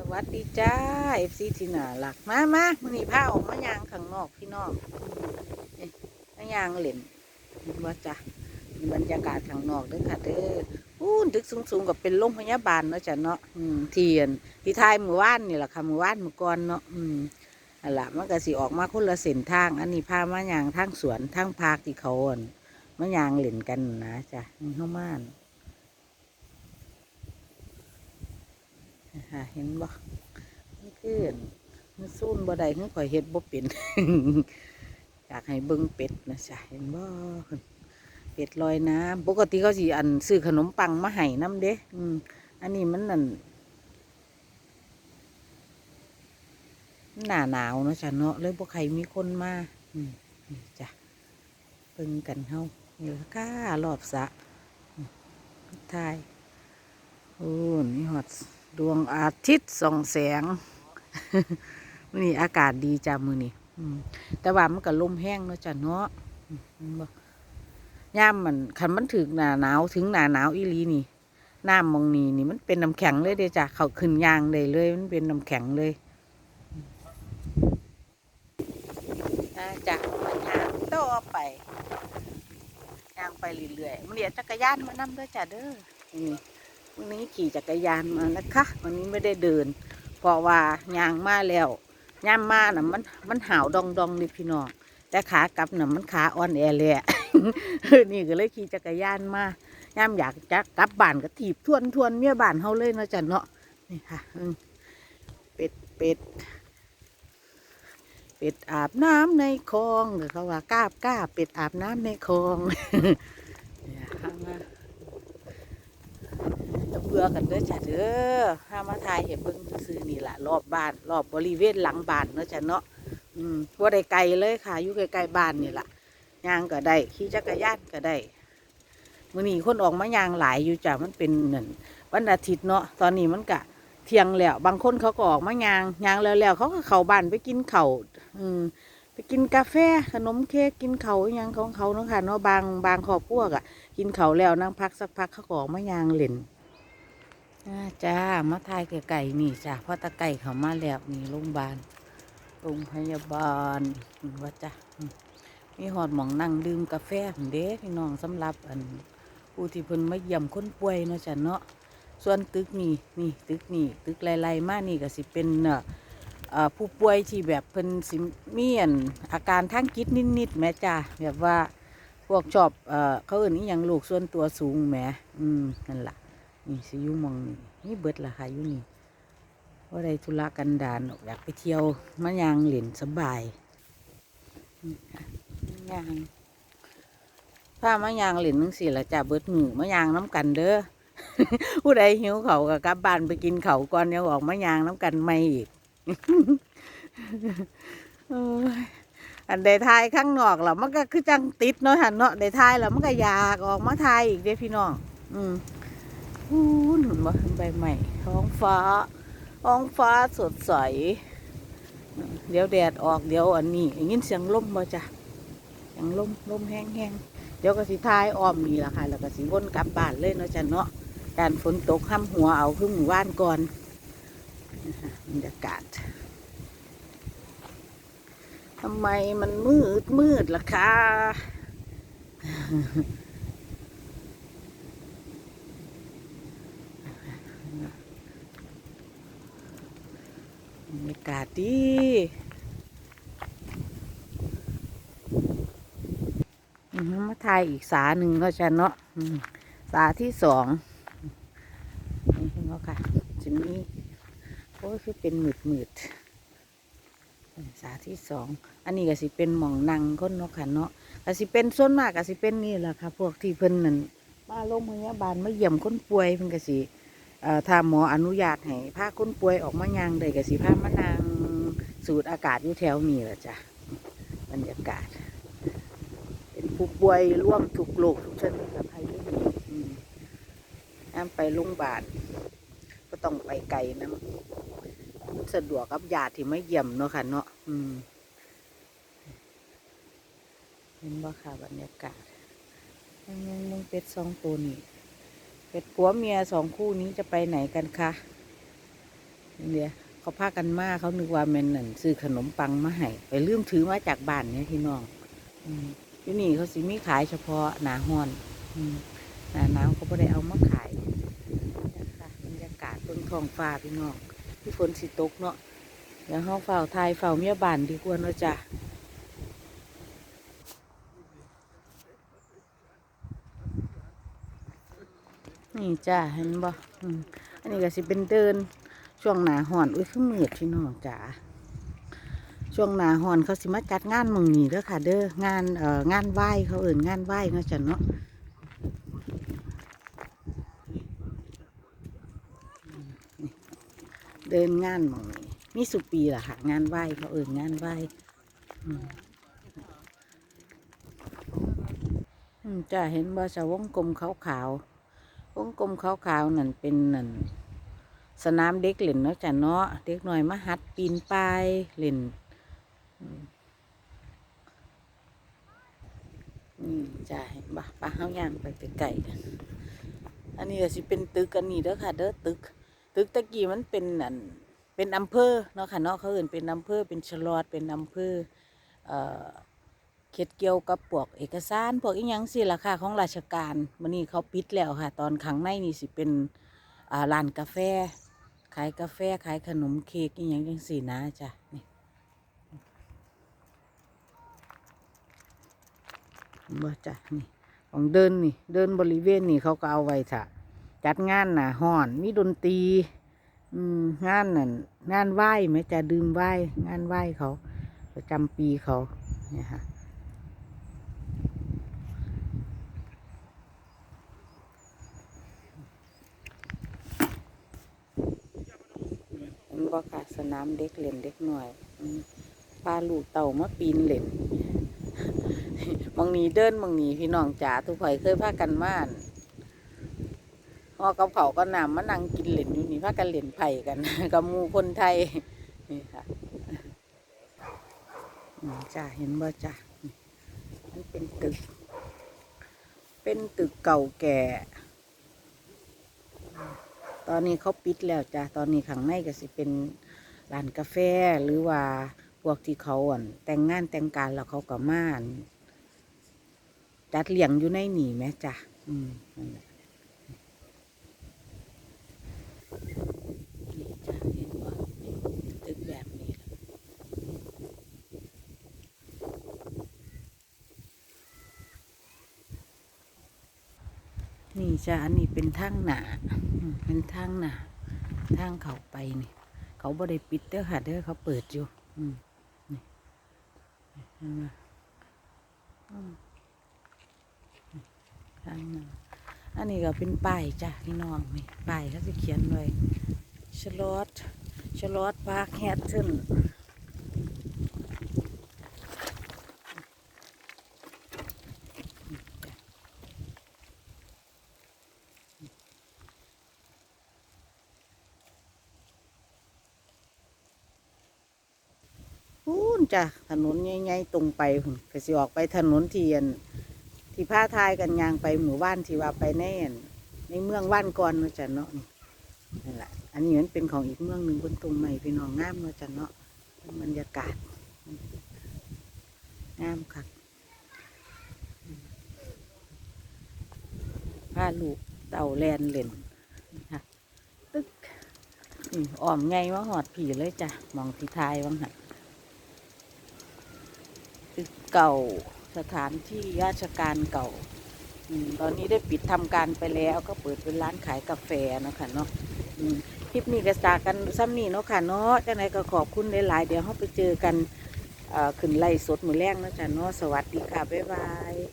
สวัสดีจ้าเอฟซีที่น่ารักมามามื่อนี้าออกมายางข้างนอกพี่น้องนี่มายางเหล่นว่าจ้ะนี่บรรยากาศข้างนอกเด้อค่ะเด้ออู้ดึกสูงๆกับเป็นโรงพยาบาลเนาะจ้ะเนาะอืมเทียนที่ทายมือว่านนี่แหละค่ะมือว่านมือก่อนเนาะอืมอันละมันก็สิออกมาคนละเส้นทาง อันนี้พามายางทางสวนทางพาร์คที่เขาอ่อนมายางเหล่นกันนะจ้ะเข้ามาน่ หาเห็นบ่มันคือมันซูนบ่ได้คือข่อยเฮ็ดบ่เป็นอยากให้เบิ่งเป็ดนะจ๊ะเห็นบ่เป็ดลอยน้ำปกติเขาสิอันซื้อขนมปังมาให้น้ำเด้อืมอันนี้มันนั่นหนาหนาวเนาะจ้ะเนาะเลยบ่ใครมีคนมาอืมนี่จ้ะเบิ่งกันเฮานี่ละค่ะรอบสะทายโอ้นี่ฮอด ดวงอาทิตย์ส่องแสงนี้อากาศดีจ้ามือนี้อืมแต่ว่ามันก็ลมแห้งเนาะจ้ะเนาะย่ามมันคันมันถึงหนาหนาวถึงหนาหนาวอีลีนี่น้ำมองนี่นี่มันเป็นน้ำแข็งเลยเดจ้ะเขาขึ้นยางได้เลย มันเป็นน้ำแข็งเลยอ่าจ้ะมันยางต่อไปยางไปเรื่อยๆมันเรียจักรยานมานำด้วยจ้ะเด้อนี่ วันนี้ขี่จักรยานมานะคะ วันนี้ไม่ได้เดิน เพราะว่ายางมาแล้วย่ามมาน่ะมันมันหาวดองดองนี่พี่น้องแต่ขากลับน่ะมันขาอ่อนแอเลยนี่ก็เลยขี่จักรยานมาย่ามอยากจะกลับบ้านก็ถีบทวนทวนเมียบ้านเฮาเลยนะจ้ะเนาะนี่ค่ะเป็ดเป็ดเป็ดอาบน้ำในคลองเขาว่ากาบกาบเป็ดอาบน้ำในคลองเนี่ยค่ะมา เบื่อกันเด้อจ้ะเด้อห้ามาถ่ายเห็นเบิ่งซื้อนี่แหละรอบบ้านรอบบริเวณหลังบ้านเนาะจ้ะเนาะอืมว่าได้ไกลเลยค่ะอยู่ใกลๆบ้านนี่แหละย่างก็ได้ขี่จักรยานก็ได้มื้อนี้คนออกมายางหลายอยู่จ้ะมันเป็นนั่นวันอาทิตย์เนาะตอนนี้มันกะเที่ยงแล้วบางคนเขาก็ออกมายางยางแล้วๆเขาก็เข้าบ้านไปกินเข้าอืมไปกินกาแฟขนมเค้กกินเขาอิหยังของเขาเนาะค่ะเนาะบางบางครอบครัวก็กินเขาแล้วนั่งพักสักพักเขาก็ออกมายางเล่น จ้า มาทายเกี่ยไก่นี่จ้าเพราะตะไก่เขามาแล้วนี่โรงพยาบาลโรงพยาบาลว่าจ้ามีหอดหมองนั่งดื่มกาแฟหั่นเด้พี่น้องสำหรับอันผู้ที่เพิ่นมาเยี่ยมคนป่วยเนาะจ้ะเนาะส่วนตึกนี่นี่ตึกนี่ตึกไล่ๆมานี่ก็สิเป็นเอ่อผู้ป่วยที่แบบเพิ่นสิมีอันอาการทางจิตนิดๆแม่จ้าแบบว่าพวกชอบเอ่อเขาเอื่นนี่ยังลูกส่วนตัวสูงแหมอืมนั่นแหละ นี่สิอยุมองนี่นี่เบิดละค่ะอยู่นี่ว่าได้ธุระกันดารออกอยากไปเที่ยวมะยางเหล่นสบายนี่ค่ะมะยางถ้ามะยางเหล่นนึงสิละจ้ะเบิดมือมะยางน้ำกันเด้อผู้ใดหิวเขาวก็กลับบ้านไปกินเขาวก่อนเดี๋ยวออกมะยางน้ำกันไม่อีกโอ้ยอันใดทายข้างนอกแล้วมันก็คือจังติดเนาะหันเนาะใดทายแล้วมันก็อยากออกมาทายอีกเด้พี่น้องอืม อู้หนุนมาใบใหม่ท้องฟ้าท้องฟ้าสดใส เดี๋ยวแดดออกเดี๋ยวอันนี้อย่างนี้เสียงลมบ่จ้ะเสียงลมลมแห้งแห้งเดี๋ยวก็สิทายอ้อมนี่ละค่ะ แล้วก็สิวนกลับบ้านเลยเนาะจ้ะเนาะการฝนตกห้ำหัวเอาขึ้นหมู่บ้านก่อนบรรยากาศทำไมมันมืดมืดล่ะคะ บรรยากาศดี มาถ่ายอีกสาหนึ่งก็จะเนาะสาที่สองนี่เห็นไหค่ะจะมีโอ้ยคือเป็นหมืดหมืดสาที่สอง อันนี้ก็สิเป็นหมองนังคนเนาะค่ะเนาะก็สิเป็นส่วนมากก็สิเป็นนี่แหละค่ะ พวกที่เพิ่นนั่นมาโรงพยาบาลมาเยี่ยมคนป่วยเพิ่นก็สิ ถ้าหมออนุญาตให้พาคนป่วยออกมายางได้ก็สิพามานางสูดอากาศอยู่แถวนี้แหละจ้ะบรรยากาศ เป็นผู้ป่วยร่วมทุกโรคทุกชนิดกับใครที่นี่อืมน้ำไปโรงพยาบาลก็ต้องไปไกลนะสะดวกกับญาติที่ไม่เยี่ยมเนาะค่ะเนาะอืมเห็นบ่ค่ะบรรยากาศยังยังมึงเป็ดสองตัวนี่ เป็ดผัวเมียสองคู่นี้จะไปไหนกันคะเนี่ยเขาพากันมาเขานึกว่าแมนนั่นซื้อขนมปังมาให้ไปลืมถือมาจากบ้านเนี่ยพี่น้องอืมที่นี่เขาสิมีขายเฉพาะหนาฮอนหนาหนาวเขาไม่ได้เอามาขายบรรยากาศบนท้องฟ้าพี่น้องที่ฝนสิตกเนาะเดี๋ยวเฮาเฝ้าไทยเฝ้าเมียบ้านดีกว่าเนาะจ้ะ นี่จ้าเห็นบ่อันนี้ก็สิเป็นเดินช่วงหนาห่อน อุ้ยคือมืดพี่น้องจ๋าช่วงหนาห่อนเขาสิมาจัดงานมึงนี่เด้อค่ะ เด้องานเอ่องานไหว้เขาเอิ่นงานไหว้เนาะจ้ะเนาะเดินงานมึงนี่มีสุปีล่ะค่ะ งานไหว้เขาเอิ่นงานไหว้อืมจ้าเห็นบ่จะวงกลมขาวๆ วงกลมขาวๆนั่นเป็นนั่นสนามเด็กเล่นเนาะจ้ะเนาะเด็กหน่อยมาหัดปีนป่ายเล่นนี่จ้ะเห็นปะปะเฮาย่างไปไกลๆกันอันนี้ก็สิเป็นตึกกันนี่เด้อค่ะ เด้อตึก ตึกตะกี้มันเป็นอันเป็นอำเภอเนาะค่ะเนาะเขาเอื่นเป็นอำเภอเป็นชลอดเป็นอำเภอเอ่อ เขตเกี่ยวกับพวกเอกสารพวกอีหยังสิล่ะค่ะของราชการมันนี้เขาปิดแล้วค่ะ ตอนข้างในนี่สิเป็นอ่าร้านกาแฟ ขายกาแฟขายขนมเค้กอหย่างจังสี่นะจ้ะนี่บ่จ้ะนี่ของเดินนี่เดินบริเวณนี่เขาก็เอาไว้ค่ะจัดงานน่ะห่อนมีดนตรีอืมงานนั่นงานไหว้ไหมจะดื่มไหว้งานไหว้เขาประจำปีเขาเนี่ยค่ะ เห็นบ่ค่ะสนามเด็กเล่นเด็กหน่อยอืมพาลูกเต่ามาปีนเล่นมองนี้เดินมองนี้พี่น้องจ๋าทุกข่อยเคยพากันมาอั่นหอกับเผาก็นำมานั่งกินเล่นอยู่นี่พากันเล่นไผ่กันกับมูคนไทยนี่ค่ะจ้าเห็นบ่จ้ามันเป็นตึก เป็นตึกเก่าแก่ ตอนนี้เขาปิดแล้วจ้ะตอนนี้ข้างในก็สิเป็นร้านกาแฟหรือว่าพวกที่เขาอะแต่งงานแต่งการแล้วเขาก็มาอั่นจัดเลี้ยงอยู่ในหนีแหม่จ้ะอืมนั่นแหละนี่จ้ะเห็นว่าตึกแบบนี้ล่ะ นี่จ้ะอันนี้เป็นทางหนาเป็นทางหนาทางเขาไปนี่ เขาบ่ได้ปิดเด้อค่ะเด้อเขาเปิดอยู่อืมนี่เห็นไหมทางหนาอันนี้ก็เป็นป้ายจ้ะพี่น้องนี่ป้ายเขาจะเขียนไว้ชลอดชลอดพาร์คแฮตเทิลพูน จ้ะถนนใหญ่ๆตรงไปพุ่นก็สิออกไปถนนเทียน ที่ผ้าทายกันยางไปหมู่บ้านที่ว่าไปแน่นในเมืองว่านก่อนเนาะจ้ะเนาะนี่นั่นแหละอันนี้มันเป็นของอีกเมืองหนึ่งบนตรงใหม่พี่น้องงามเนาะจ้ะเนาะบรรยากาศงามค่ะผ้าลูกเต่าแลนเล่นนะคะตึกนี่อ้อมไงว่าหอดผีเลยจ้ะมองที่ทายวังหันตึก เก่าสถานที่ราชการเก่าตอนนี้ได้ปิดทำการไปแล้วก็เปิดเป็นร้านขายกาแฟเนาะค่ะเนาะคลิปนี้ก็สากันซ้ำนี่เนาะค่ะเนาะจังไหนก็ขอบคุณหลายๆเดี๋ยวเราไปเจอกันขึ้นไล่สดมือแรกเนาะจ้ะเนาะสวัสดีค่ะ บ๊ายบาย